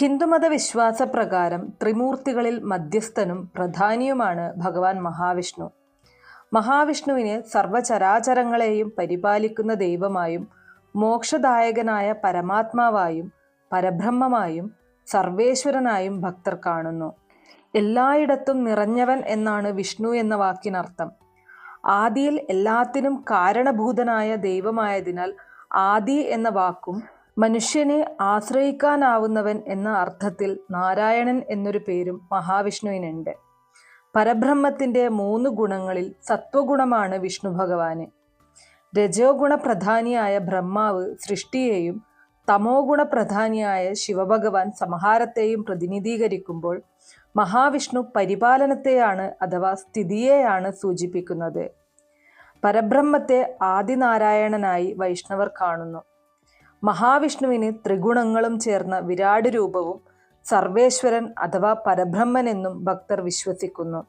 ഹിന്ദുമത വിശ്വാസപ്രകാരം ത്രിമൂർത്തികളിൽ മധ്യസ്ഥനും പ്രധാനിയുമാണ് ഭഗവാൻ മഹാവിഷ്ണു. മഹാവിഷ്ണുവിനെ സർവചരാചരങ്ങളെയും പരിപാലിക്കുന്ന ദൈവമായും മോക്ഷദായകനായ പരമാത്മാവായും പരബ്രഹ്മമായും സർവേശ്വരനായും ഭക്തർ കാണുന്നു. എല്ലായിടത്തും നിറഞ്ഞവൻ എന്നാണ് വിഷ്ണു എന്ന വാക്കിനർത്ഥം. ആദിയിൽ എല്ലാത്തിനും കാരണഭൂതനായ ദൈവമായതിനാൽ ആദി എന്ന വാക്കും മനുഷ്യനെ ആശ്രയിക്കാനാവുന്നവൻ എന്ന അർത്ഥത്തിൽ നാരായണൻ എന്നൊരു പേരും മഹാവിഷ്ണുവിനുണ്ട്. പരബ്രഹ്മത്തിന്റെ മൂന്ന് ഗുണങ്ങളിൽ സത്വഗുണമാണ് വിഷ്ണു ഭഗവാന്. രജോ ഗുണപ്രധാനിയായ ബ്രഹ്മാവ് സൃഷ്ടിയെയും തമോ ഗുണപ്രധാനിയായ ശിവഭഗവാൻ സംഹാരത്തെയും പ്രതിനിധീകരിക്കുമ്പോൾ മഹാവിഷ്ണു പരിപാലനത്തെയാണ് അഥവാ സ്ഥിതിയെയാണ് സൂചിപ്പിക്കുന്നത്. പരബ്രഹ്മത്തെ ആദിനാരായണനായി വൈഷ്ണവർ കാണുന്നു. മഹാവിഷ്ണുവിന് ത്രിഗുണങ്ങളും ചേർന്ന വിരാട് രൂപവും സർവേശ്വരൻ അഥവാ പരബ്രഹ്മൻ എന്നും ഭക്തർ വിശ്വസിക്കുന്നു.